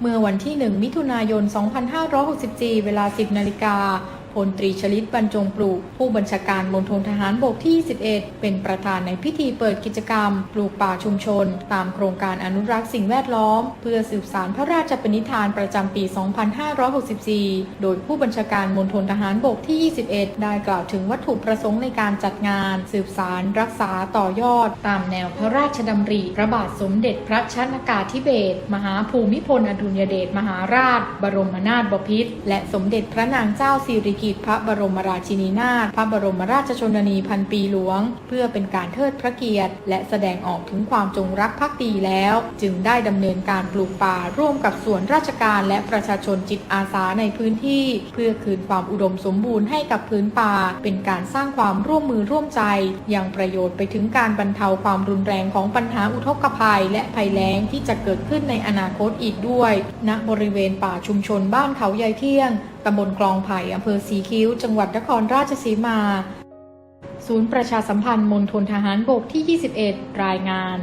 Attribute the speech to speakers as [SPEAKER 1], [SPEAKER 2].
[SPEAKER 1] เมื่อวันที่ 1 มิถุนายน 2564 เวลา 10 นาฬิกา พลตรีชลิตบรรจงปลูก ผู้บัญชาการมณฑลทหารบกที่ 21 เป็นประธานในพิธีเปิดกิจกรรม ปลูกป่าชุมชน ตามโครงการอนุรักษ์สิ่งแวดล้อม เพื่อสืบสารพระราชปณิธานประจำปี 2564 โดยผู้บัญชาการมณฑลทหารบกที่ 21 ได้กล่าวถึงวัตถุประสงค์ในการจัดงาน สืบสารรักษาต่อยอด ตามแนวพระราชดำริพระบาทสมเด็จพระชนากาธิเบศรมหาภูมิพลอดุลยเดชมหาราช บรมนาถบพิตรและสมเด็จพระนางเจ้าสิริกิติ์พระบรมราชินีนาถพระบรมราชชนนีพันปีหลวง เพื่อเป็นการเทิดพระเกียรติ และแสดงออกถึงความจงรักภักดีแล้ว จึงได้ดำเนินการปลูกป่าร่วมกับส่วนราชการและประชาชนจิตอาสาในพื้นที่ เพื่อคืนความอุดมสมบูรณ์ให้กับพื้นป่า เป็นการสร้างความร่วมมือร่วมใจยังประโยชน์ไปถึงการบรรเทาความรุนแรงของปัญหาอุทกภัย และภัยแล้งที่จะเกิดขึ้นในอนาคตอีกด้วยณบริเวณป่าชุมชนบ้านเขาใหญ่เที่ยงตำบลคลองไผ่อำเภอสีคิ้ว จังหวัดนครราชสีมา ศูนย์ประชาสัมพันธ์มณฑลทหารบกที่ 21 รายงาน